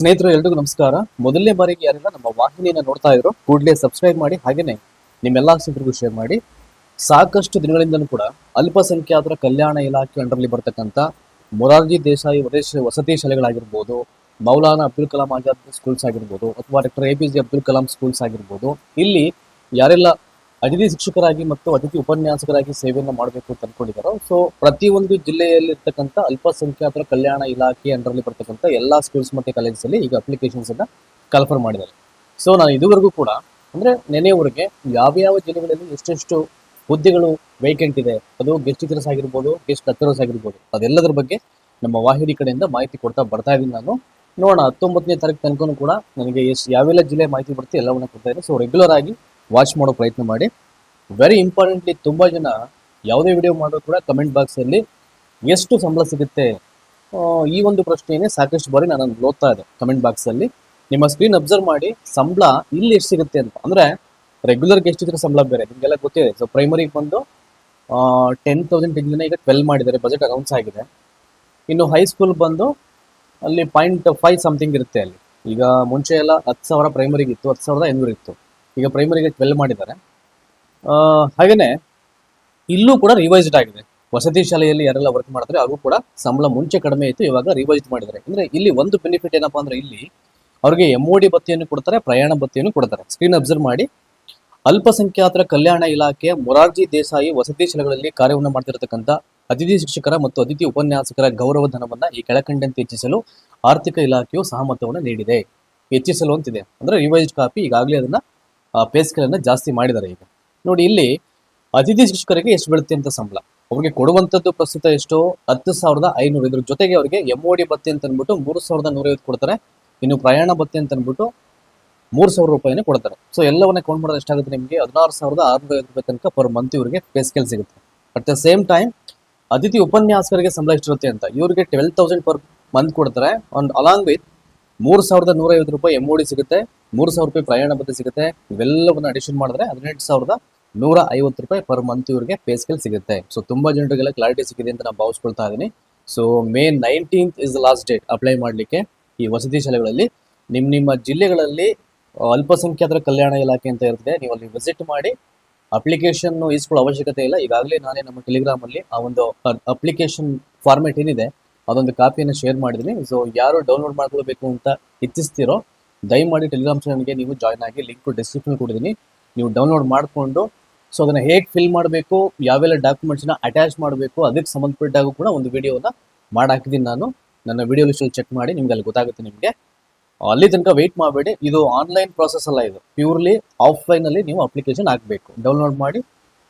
ಸ್ನೇಹಿತರು, ಎಲ್ರಿಗೂ ನಮಸ್ಕಾರ. ಮೊದಲನೇ ಬಾರಿಗೆ ಯಾರೆಲ್ಲ, ನಮ್ಮ ವಾಹಿನಿಯನ್ನ ನೋಡ್ತಾ ಇದ್ರು, ಕೂಡಲೇ ಸಬ್ಸ್ಕ್ರೈಬ್ ಮಾಡಿ, ಹಾಗೇನೆ ನಿಮ್ಮೆಲ್ಲಾ ಸ್ನೇಹಿತರಿಗೂ ಶೇರ್ ಮಾಡಿ. ಸಾಕಷ್ಟು ದಿನಗಳಿಂದಲೂ ಕೂಡ ಅಲ್ಪಸಂಖ್ಯಾತರ ಕಲ್ಯಾಣ ಇಲಾಖೆ ಅಂಡರ್ಲಿ ಬರ್ತಕ್ಕಂಥ ಮೊರಾರ್ಜಿ ದೇಸಾಯಿ ವದೇಶ ವಸತಿ ಶಾಲೆಗಳಾಗಿರ್ಬೋದು, ಮೌಲಾನಾ ಅಬ್ದುಲ್ ಕಲಾಂ ಆಜಾದ್ ಸ್ಕೂಲ್ಸ್ ಆಗಿರ್ಬೋದು, ಅಥವಾ doctor A J Abdul Kalam schools ಆಗಿರ್ಬೋದು, ಇಲ್ಲಿ ಯಾರೆಲ್ಲ ಅತಿಥಿ ಶಿಕ್ಷಕರಾಗಿ ಮತ್ತು ಅತಿಥಿ ಉಪನ್ಯಾಸಕರಾಗಿ ಸೇವೆಯನ್ನು ಮಾಡಬೇಕು ಅಂತ ಅನ್ಕೊಂಡಿದ್ದಾರೆ ಸೊ ಪ್ರತಿಯೊಂದು ಜಿಲ್ಲೆಯಲ್ಲಿ ಇರ್ತಕ್ಕಂಥ ಅಲ್ಪಸಂಖ್ಯಾತರ ಕಲ್ಯಾಣ ಇಲಾಖೆ ಅಂಡರಲ್ಲಿ ಬರ್ತಕ್ಕಂಥ ಎಲ್ಲ ಸ್ಕೂಲ್ಸ್ ಮತ್ತು ಕಾಲೇಜಸ್ ಅಲ್ಲಿ ಈಗ ಅಪ್ಲಿಕೇಶನ್ಸ್ ಅನ್ನ ಕನ್ಫರ್ಮ್ ಮಾಡಿದ್ದಾರೆ. ಸೊ ನಾನು ಇದುವರೆಗೂ ಕೂಡ ಅಂದ್ರೆ ನೆನೆಯವರೆಗೆ ಯಾವ್ಯಾವ ಜಿಲ್ಲೆಗಳಲ್ಲಿ ಎಷ್ಟೆಷ್ಟು ಹುದ್ದೆಗಳು ವೇಕೆಂಟ್ ಇದೆ? ಅದು ಗೆಸ್ಟ್ ಟೀಚರ್ಸ್ ಆಗಿರ್ಬೋದು ಗೆಸ್ಟ್ ಲೆಕ್ಚರರ್ಸ್ ಆಗಿರ್ಬೋದು, ಅದೆಲ್ಲದರ ಬಗ್ಗೆ ನಮ್ಮ ವಾಹಿನಿ ಕಡೆಯಿಂದ ಮಾಹಿತಿ ಕೊಡ್ತಾ ಬರ್ತಾ ಇದ್ದೀನಿ ನಾನು. ನೋಡೋಣ, ಹತ್ತೊಂಬತ್ತನೇ ತಾರೀಕು ತನಕನೂ ಕೂಡ ನನಗೆ ಎಷ್ಟು, ಯಾವೆಲ್ಲ ಜಿಲ್ಲೆ ಮಾಹಿತಿ ಬರುತ್ತೆ ಎಲ್ಲವನ್ನ ಕೊಡ್ತಾ ಇದ್ದೀನಿ. ಸೊ ರೆಗ್ಯುಲರ್ ಆಗಿ ವಾಚ್ ಮಾಡೋ ಪ್ರಯತ್ನ ಮಾಡಿ. ವೆರಿ ಇಂಪಾರ್ಟೆಂಟ್ಲಿ ತುಂಬಾ ಜನ ಯಾವುದೇ ವಿಡಿಯೋ ಮಾಡಿದ್ರು ಕೂಡ ಕಮೆಂಟ್ ಬಾಕ್ಸಲ್ಲಿ ಎಷ್ಟು ಸಂಬಳ ಸಿಗುತ್ತೆ? ಈ ಒಂದು ಪ್ರಶ್ನೆಯೇ ಸಾಕಷ್ಟು ಬಾರಿ ನಾನು ಓದ್ತಾ ಇದೆ ಕಮೆಂಟ್ ಬಾಕ್ಸಲ್ಲಿ ನಿಮ್ಮ ಸ್ಕ್ರೀನ್ ಅಬ್ಸರ್ವ್ ಮಾಡಿ ಸಂಬಳ ಇಲ್ಲಿ ಎಷ್ಟು ಸಿಗುತ್ತೆ ಅಂತ. ಅಂದ್ರೆ ರೆಗ್ಯುಲರ್ಗೆ ಎಷ್ಟು ಇದ್ರೆ ಸಂಬಳ ಬೇರೆ? ನಿಮಗೆಲ್ಲ ಗೊತ್ತಿದೆ. ಸೊ ಪ್ರೈಮರಿಗೆ ಬಂದು ಟೆನ್ ತೌಸಂಡ್ ಜನ ಈಗ ಟ್ವೆಲ್ ಮಾಡಿದ್ದಾರೆ. ಬಜೆಟ್ ಅನೌನ್ಸ್ ಆಗಿದೆ. ಇನ್ನು ಹೈಸ್ಕೂಲ್ ಬಂದು ಅಲ್ಲಿ ಪಾಯಿಂಟ್ ಫೈವ್ ಸಮಥಿಂಗ್ ಇರುತ್ತೆ ಅಲ್ಲಿ. ಈಗ ಮುಂಚೆ ಎಲ್ಲ ಹತ್ತು ಸಾವಿರ ಪ್ರೈಮರಿಗೆ ಇತ್ತು. ಹತ್ತು ಸಾವಿರದ ಐನೂರು ಇತ್ತು. ಈಗ ಪ್ರೈಮರಿಗೆ ಟ್ವೆಲ್ ಮಾಡಿದ್ದಾರೆ. ಆ, ಹಾಗೇನೆ ಇಲ್ಲೂ ಕೂಡ ರಿವೈಸ್ಡ್ ಆಗಿದೆ. ವಸತಿ ಶಾಲೆಯಲ್ಲಿ ಯಾರೆಲ್ಲ ವರ್ಕ್ ಮಾಡಿದ್ರೆ ಅವರು ಕೂಡ ಸಂಬಳ ಮುಂಚೆ ಕಡಿಮೆ ಇತ್ತು ಇವಾಗ ರಿವೈಸ್ಡ್ ಮಾಡಿದ್ದಾರೆ. ಅಂದ್ರೆ ಇಲ್ಲಿ ಒಂದು ಬೆನಿಫಿಟ್ ಏನಪ್ಪಾ ಅಂದ್ರೆ ಇಲ್ಲಿ ಅವ್ರಿಗೆ ಎಂ ಡಿ ಭತ್ತೆಯನ್ನು ಕೊಡ್ತಾರೆ ಪ್ರಯಾಣ ಭತ್ತೆಯನ್ನು ಕೊಡ್ತಾರೆ. ಸ್ಕ್ರೀನ್ ಅಬ್ಸರ್ವ್ ಮಾಡಿ. ಅಲ್ಪಸಂಖ್ಯಾತರ ಕಲ್ಯಾಣ ಇಲಾಖೆಯ ಮೊರಾರ್ಜಿ ದೇಸಾಯಿ ವಸತಿ ಶಾಲೆಗಳಲ್ಲಿ ಕಾರ್ಯವನ್ನು ಮಾಡ್ತಿರತಕ್ಕಂಥ ಅತಿಥಿ ಶಿಕ್ಷಕರ ಮತ್ತು ಅತಿಥಿ ಉಪನ್ಯಾಸಕರ ಗೌರವ ಧನವನ್ನು ಈ ಕೆಳಕಂಡಂತೆ ಹೆಚ್ಚಿಸಲು ಆರ್ಥಿಕ ಇಲಾಖೆಯು ಸಹಮತವನ್ನು ನೀಡಿದೆ. ಹೆಚ್ಚಿಸಲು ಅಂತಿದೆ. ಅಂದ್ರೆ ರಿವೈಸ್ಡ್ ಕಾಪಿ ಈಗಾಗಲೇ ಅದನ್ನ ಪೇ ಸ್ಕೇಲ್ ಅನ್ನ ಜಾಸ್ತಿ ಮಾಡಿದ್ದಾರೆ ಈಗ. ನೋಡಿ, ಇಲ್ಲಿ ಅತಿಥಿ ಶಿಕ್ಷಕರಿಗೆ ಎಷ್ಟು ಬೀಳುತ್ತೆ ಅಂತ ಸಂಬಳ. ಅವ್ರಿಗೆ ಕೊಡುವಂಥದ್ದು ಪ್ರಸ್ತುತ ಎಷ್ಟು? ಹತ್ತು ಸಾವಿರದ ಐನೂರು. ಇದ್ರ ಜೊತೆಗೆ ಅವರಿಗೆ ಎಂ ಡಿ ಬತ್ತೆ ಅಂತ ಅಂದ್ಬಿಟ್ಟು ಮೂರು ಸಾವಿರದ ನೂರೈವತ್ತು ಕೊಡ್ತಾರೆ. ಇನ್ನು ಪ್ರಯಾಣ ಬತ್ತೆ ಅಂತ ಅಂದ್ಬಿಟ್ಟು ಮೂರು ಸಾವಿರ ರೂಪಾಯಿನೇ ಕೊಡ್ತಾರೆ. ಸೊ ಎಲ್ಲವನ್ನ ಕೌಂಟ್ ಮಾಡೋದು ಎಷ್ಟಾಗುತ್ತೆ ನಿಮಗೆ? ಹದಿನಾರು ಸಾವಿರದ ಆರುನೂರ ಐವತ್ತು ರೂಪಾಯಿ ತನಕ ಪರ್ ಮಂತ್ ಇವರಿಗೆ ಪೇ ಸ್ಕೇಲ್ ಸಿಗುತ್ತೆ. ಅಟ್ ದ ಸೇಮ್ ಟೈಮ್ ಅತಿಥಿ ಉಪನ್ಯಾಸಕರಿಗೆ ಸಂಬಳ ಎಷ್ಟಿರುತ್ತೆ ಅಂತ. ಇವರಿಗೆ ಟ್ವೆಲ್ ತೌಸಂಡ್ ಪರ್ ಮಂತ್ ಕೊಡ್ತಾರೆ. ಅಂಡ್ ಅಲಾಂಗ್ ವಿತ್ ಮೂರು ಸಾವಿರದ ನೂರೈವತ್ತು ರೂಪಾಯಿ ಎಂ ಡಿ ಸಿಗುತ್ತೆ. ಮೂರು ಸಾವಿರ ರೂಪಾಯಿ ಪ್ರಯಾಣ ಭತ್ಯೆ ಸಿಗುತ್ತೆ. ಇವೆಲ್ಲವನ್ನು ಅಡಿಷನ್ ಮಾಡಿದ್ರೆ ಹದಿನೆಂಟು ಸಾವಿರದ ನೂರ ಐವತ್ತು ರೂಪಾಯಿ ಪರ್ ಮಂತ್ ಇವರಿಗೆ ಪೇ ಸ್ಕೇಲ್ ಸಿಗುತ್ತೆ. ಸೊ ತುಂಬಾ ಜನರಿಗೆಲ್ಲ ಕ್ಲಾರಿಟಿ ಸಿಕ್ಕಿದೆ ಅಂತ ನಾನು ಭಾವಿಸ್ಕೊಳ್ತಾ ಇದ್ದೀನಿ. So May nineteenth is the last date apply ಮಾಡಲಿಕ್ಕೆ ಈ ವಸತಿ ಶಾಲೆಗಳಲ್ಲಿ. ನಿಮ್ಮ ನಿಮ್ಮ ಜಿಲ್ಲೆಗಳಲ್ಲಿ ಅಲ್ಪಸಂಖ್ಯಾತರ ಕಲ್ಯಾಣ ಇಲಾಖೆ ಅಂತ ಇರುತ್ತೆ ನೀವು ಅಲ್ಲಿ ವಿಸಿಟ್ ಮಾಡಿ ಅಪ್ಲಿಕೇಶನ್ ಇಸ್ಕೊಳ್ಳೋ ಅವಶ್ಯಕತೆ ಇಲ್ಲ. ಈಗಾಗಲೇ ನಾನೇ ನಮ್ಮ ಟೆಲಿಗ್ರಾಮ್ ಅಲ್ಲಿ ಆ ಒಂದು ಅಪ್ಲಿಕೇಶನ್ ಫಾರ್ಮೆಟ್ ಏನಿದೆ, ಅದೊಂದು ಕಾಪಿಯನ್ನು ಶೇರ್ ಮಾಡಿದ್ದೀನಿ. ಸೊ ಯಾರು ಡೌನ್ಲೋಡ್ ಮಾಡ್ಕೊಳ್ಬೇಕು ಅಂತ ಇಚ್ಛಿಸ್ತಿರೋ ದಯಮಾಡಿ ಟೆಲಿಗ್ರಾಮ್ ಚಾನಲ್ಗೆ ನೀವು ಜಾಯ್ನ್ ಆಗಿ ಲಿಂಕ್ ಡಿಸ್ಕ್ರಿಪ್ಷನ್ ಕೊಟ್ಟಿದ್ದೀನಿ. ನೀವು ಡೌನ್ಲೋಡ್ ಮಾಡಿಕೊಂಡು ಸೊ ಅದನ್ನು ಹೇಗೆ ಫಿಲ್ ಮಾಡಬೇಕು, ಯಾವೆಲ್ಲ ಡಾಕ್ಯುಮೆಂಟ್ಸ್ನ ಅಟ್ಯಾಚ್ ಮಾಡಬೇಕು, ಅದಕ್ಕೆ ಸಂಬಂಧಪಟ್ಟಾಗೂ ಕೂಡ ಒಂದು ವಿಡಿಯೋನ ಮಾಡಾಕಿದ್ದೀನಿ ನಾನು. ನನ್ನ ವಿಡಿಯೋ ಲಿಸ್ಟಲ್ಲಿ ಚೆಕ್ ಮಾಡಿ ನಿಮ್ಗೆ ಅಲ್ಲಿ ಗೊತ್ತಾಗುತ್ತೆ ನಿಮಗೆ. ಅಲ್ಲಿ ತನಕ ವೆಯ್ಟ್ ಮಾಡಬೇಡಿ. ಇದು ಆನ್ಲೈನ್ ಪ್ರಾಸೆಸ್ ಅಲ್ಲ ಇದು. ಪ್ಯೂರ್ಲಿ ಆಫ್ಲೈನಲ್ಲಿ ನೀವು ಅಪ್ಲಿಕೇಶನ್ ಹಾಕಬೇಕು. ಡೌನ್ಲೋಡ್ ಮಾಡಿ,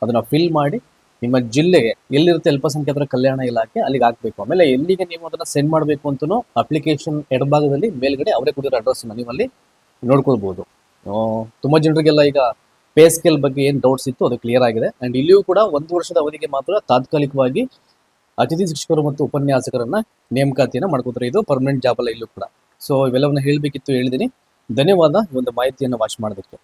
ಅದನ್ನು ಫಿಲ್ ಮಾಡಿ ನಿಮ್ಮ ಜಿಲ್ಲೆಗೆ ಎಲ್ಲಿರುತ್ತೆ ಅಲ್ಪಸಂಖ್ಯಾತರ ಕಲ್ಯಾಣ ಇಲಾಖೆ, ಅಲ್ಲಿಗೆ ಹಾಕಬೇಕು. ಆಮೇಲೆ ಎಲ್ಲಿಗೆ ನೀವು ಅದನ್ನ ಸೆಂಡ್ ಮಾಡಬೇಕು ಅಂತಲೂ ಅಪ್ಲಿಕೇಶನ್ ಎಡಭಾಗದಲ್ಲಿ ಮೇಲ್ಗಡೆ ಅವರೇ ಕೊಟ್ಟಿರೋ ಅಡ್ರೆಸ್ ನಿಮ್ಮಲ್ಲಿ ನೋಡ್ಕೊಳ್ಬಹುದು ತುಂಬಾ ಜನರಿಗೆಲ್ಲ ಈಗ ಪೇ ಸ್ಕೇಲ್ ಬಗ್ಗೆ ಏನು ಡೌಟ್ಸ್ ಇತ್ತು ಅದು ಕ್ಲಿಯರ್ ಆಗಿದೆ. ಅಂಡ್ ಇಲ್ಲಿಯೂ ಕೂಡ ಒಂದು ವರ್ಷದ ಅವಧಿಗೆ ಮಾತ್ರ ತಾತ್ಕಾಲಿಕವಾಗಿ ಅತಿಥಿ ಶಿಕ್ಷಕರು ಮತ್ತು ಉಪನ್ಯಾಸಕರನ್ನ ನೇಮಕಾತಿಯನ್ನ ಮಾಡ್ಕೋತಾರೆ. ಇದು ಪರ್ಮನೆಂಟ್ ಜಾಬ್ ಅಲ್ಲ ಇಲ್ಲೂ ಕೂಡ. ಸೊ ಇವೆಲ್ಲವನ್ನ ಹೇಳಬೇಕಿತ್ತು ಹೇಳಿದ್ದೀನಿ ಧನ್ಯವಾದ ಒಂದು ಮಾಹಿತಿಯನ್ನು ವಾಚ್ ಮಾಡೋದಕ್ಕೆ